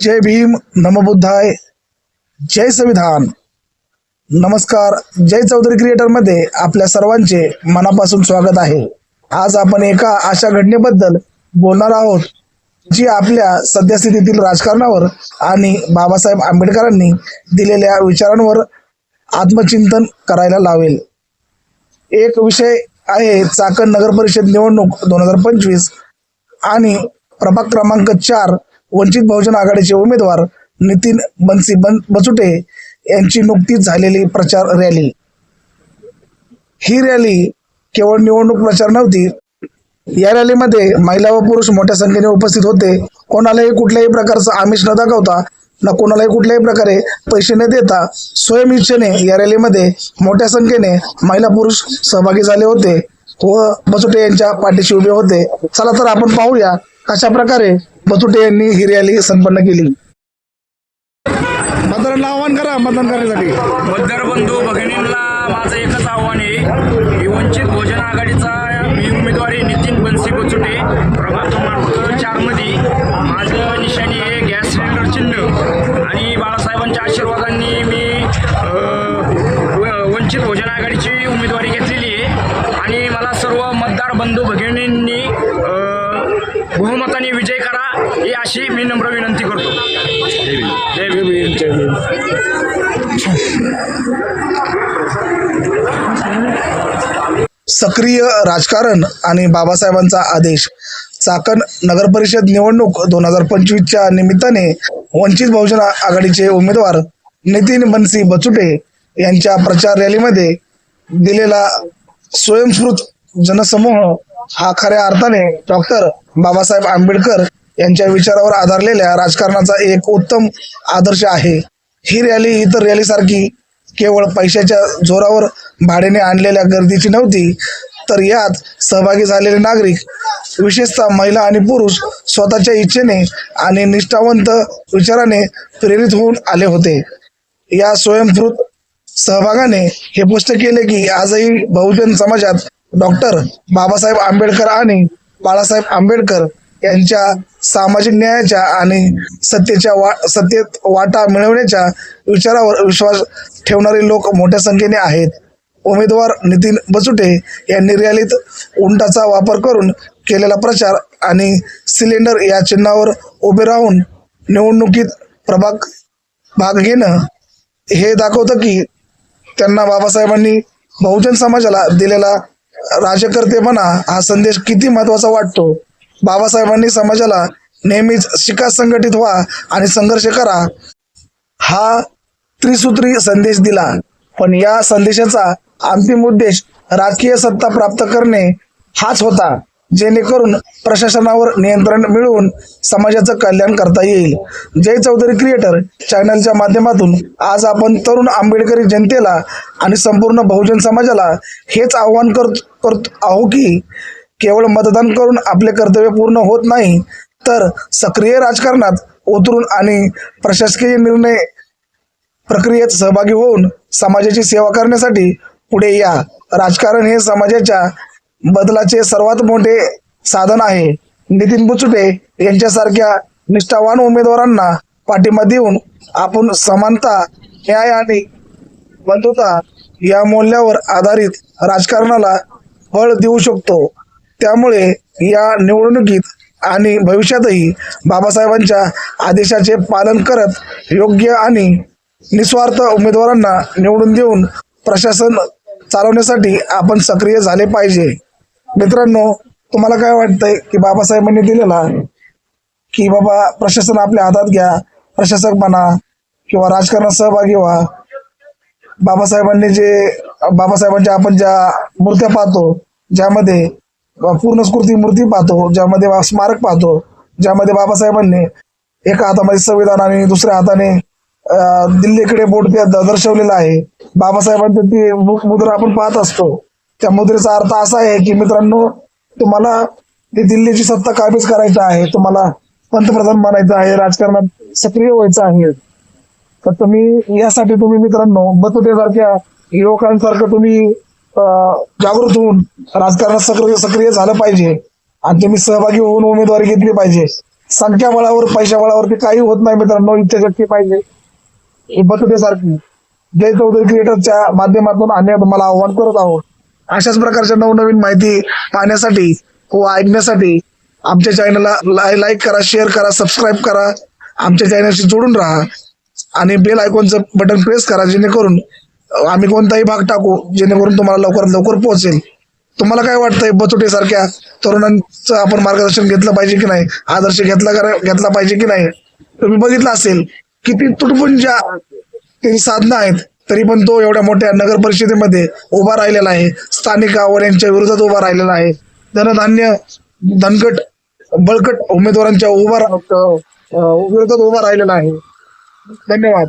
जय भीम नमबुद्धाय जय संविधान. नमस्कार जय चौधरी क्रिएटरमध्ये आपल्या सर्वांचे मनापासून स्वागत आहे. आज आपण एका अशा घटनेबद्दल बोलणार आहोत जी आपल्या सद्यस्थितीतील राजकारणावर आणि बाबासाहेब आंबेडकरांनी दिलेल्या विचारांवर आत्मचिंतन करायला लावेल. एक विषय आहे चाकण नगर परिषद निवडणूक दोन हजार पंचवीस आणि प्रभाग क्रमांक चार वंचित बहुजन आघाडीचे उमेदवार नितीन बनसी बन बचुटे यांची नुकतीच झालेली प्रचार रॅली. ही रॅली केवळ निवडणूक प्रचार नव्हती. या रॅलीमध्ये महिला व पुरुष मोठ्या संख्येने उपस्थित होते. कोणालाही कुठल्याही प्रकारचं आमिष न दाखवता ना कोणालाही कुठल्याही प्रकारे पैसे न देता स्वयं इच्छेने या रॅलीमध्ये मोठ्या संख्येने महिला पुरुष सहभागी झाले होते व बसुटे यांच्या पाठीशी उभे होते. चला तर आपण पाहूया कशा प्रकारे बतुटे यांनी ही रॅली संपन्न केली. मतदारांना आवाहन करा मतदान करण्यासाठी. मतदार बंधू भगिनींना माझं एकच आव्हान आहे की वंचित भोजन आघाडीचा मी उमेदवारी नितीन बनसी बचुटे प्रभाग क्रमांक चारमध्ये. माझं निशाणी आहे गॅस सिलेंडर चिन्ह. आणि बाळासाहेबांच्या आशीर्वादांनी मी व- वंचित भोजन आघाडीची उमेदवारी घेतलेली आहे. आणि मला सर्व मतदार बंधू भगिनींनी बहुमताने विजय करा. ही अशी मी नम्र विनंती करतो जय भीम जय भीम. सक्रिय राजकारण आणि बाबासाहेबांचा आदेश चाकण नगर परिषद निवडणूक दोन हजार पंचवीसच्या निमित्ताने वंचित बहुजन आघाडीचे उमेदवार नितीन बनसी बचुटे यांच्या प्रचार रॅलीमध्ये दिलेला स्वयंस्फूर्त जनसमूह हा खऱ्या अर्थाने डॉक्टर बाबासाहेब आंबेडकर यांच्या विचारावर आधारलेल्या राजकारणाचा एक उत्तम आदर्श आहे. ही रॅली इतर रॅलीसारखी केवळ पैशाच्या जोरावर भाड्याने आणलेल्या गर्दीची नव्हती तर यात सहभागी झालेले नागरिक विशेषतः महिला आणि पुरुष स्वतःच्या इच्छेने आणि निष्ठावंत विचाराने प्रेरित होऊन आले होते. या स्वयंस्फूर्त सहभागाने हे स्पष्ट केले की आजही बहुजन समाजात डॉक्टर बाबासाहेब आंबेडकर आणि बाळासाहेब आंबेडकर यांच्या सामाजिक न्यायाच्या आणि सत्तेच्या वा सत्तेत वाटा मिळवण्याच्या विचारावर विश्वास ठेवणारे लोक मोठ्या संख्येने आहेत. उमेदवार नितीन बचुटे यांनी रॅलीत उंटाचा वापर करून केलेला प्रचार आणि सिलेंडर या चिन्हावर उभे राहून निवडणुकीत प्रभाग भाग घेणं हे दाखवतं की त्यांना बाबासाहेबांनी बहुजन समाजाला दिलेला राजकर्तेपणा हा संदेश किती महत्त्वाचा वाटतो? बाबासाहेबांनी समाजाला नेहमीच शिका संघटित व्हा आणि संघर्ष करा. हा त्रिसूत्री संदेश दिला. पण या संदेशाचा अंतिम उद्देश राजकीय सत्ता प्राप्त करणे हाच होता जेणेकरून प्रशासनावर नियंत्रण मिळवून समाजाचं कल्याण करता येईल. जय चौधरी क्रिएटर चॅनलच्या माध्यमातून आज आपण तरुण आंबेडकरी जनतेला आणि संपूर्ण बहुजन समाजाला हेच आव्हान करत करत आहो की केवळ मतदान करून आपले कर्तव्य पूर्ण होत नाही तर सक्रिय राजकारणात उतरून आणि प्रशासकीय निर्णय प्रक्रियेत सहभागी होऊन समाजाची सेवा करण्यासाठी पुढे या. राजकारण हे समाजाच्या बदलाचे सर्वात मोठे साधन आहे. नितीन बुचुटे यांच्यासारख्या निष्ठावान उमेदवारांना पाठिंबा देऊन आपण समानता न्याय आणि बंधुता या मूल्यावर आधारित राजकारणाला बळ देऊ शकतो. त्यामुळे या निवडणुकीत आणि भविष्यातही बाबासाहेबांच्या आदेशाचे पालन करत योग्य आणि निस्वार्थ उमेदवारांना निवडून देऊन प्रशासन चालवण्यासाठी आपण सक्रिय झाले पाहिजे. मित्रांनो तुम्हाला काय वाटतंय की बाबासाहेबांनी दिलेला की बाबा प्रशासन आपल्या हातात घ्या प्रशासक बना किंवा राजकारणात सहभागी व्हा. बाबासाहेबांनी जे बाबासाहेबांच्या आपण ज्या मूर्त्या पाहतो ज्यामध्ये पूर्ण स्फूर्ती मूर्ती पाहतो ज्यामध्ये बा- स्मारक पाहतो ज्यामध्ये बाबासाहेबांनी एका हातामध्ये संविधान आणि दुसऱ्या हाताने दिल्लीकडे बोट दर्शवलेलं आहे. बाबासाहेबांचे ती मुद्रा आपण पाहत असतो. त्या मुद्रेचा अर्थ असा आहे की मित्रांनो तुम्हाला ती दिल्लीची सत्ता काबीज करायचं आहे तुम्हाला पंतप्रधान बनायचं आहे राजकारणात सक्रिय व्हायचं आहे. तर तुम्ही यासाठी तुम्ही मित्रांनो बतुटेसारख्या युवकांसारखं तुम्ही जागृत होऊन राजकारणात सक्रिय सक्रिय झालं पाहिजे. आणि तुम्ही सहभागी होऊन उमेदवारी घेतली पाहिजे. संख्या बळावर पैशा बळावरती काही होत नाही मित्रांनो इथे शक्ती पाहिजे. हे सारखी जय चौधरी क्रिएटरच्या माध्यमातून आम्ही तुम्हाला आव्हान करत आहोत. अशाच प्रकारच्या नवनवीन माहिती पाहण्यासाठी व ऐकण्यासाठी आमच्या चॅनलला लाईक करा शेअर करा सबस्क्राईब करा. आमच्या चॅनलशी जोडून राहा. आणि बेल आयकॉनचं बटन प्रेस करा जेणेकरून आम्ही कोणताही भाग टाकू जेणेकरून तुम्हाला लवकरात लवकर पोहोचेल. तुम्हाला काय वाटतंय बचोटे सारख्या तरुणांचं आपण मार्गदर्शन घेतलं पाहिजे की नाही? आदर्श घेतला करा- घेतला पाहिजे की नाही? तुम्ही बघितलं असेल किती तुटपुंजा त्याची साधनं आहेत तरी पण तो एवढ्या मोठ्या नगर परिषदेमध्ये उभा राहिलेला आहे. स्थानिक यांच्या विरोधात उभा राहिलेला आहे. धनधान्य धनकट बळकट उमेदवारांच्या उभा विरोधात उभा राहिलेला आहे. धन्यवाद.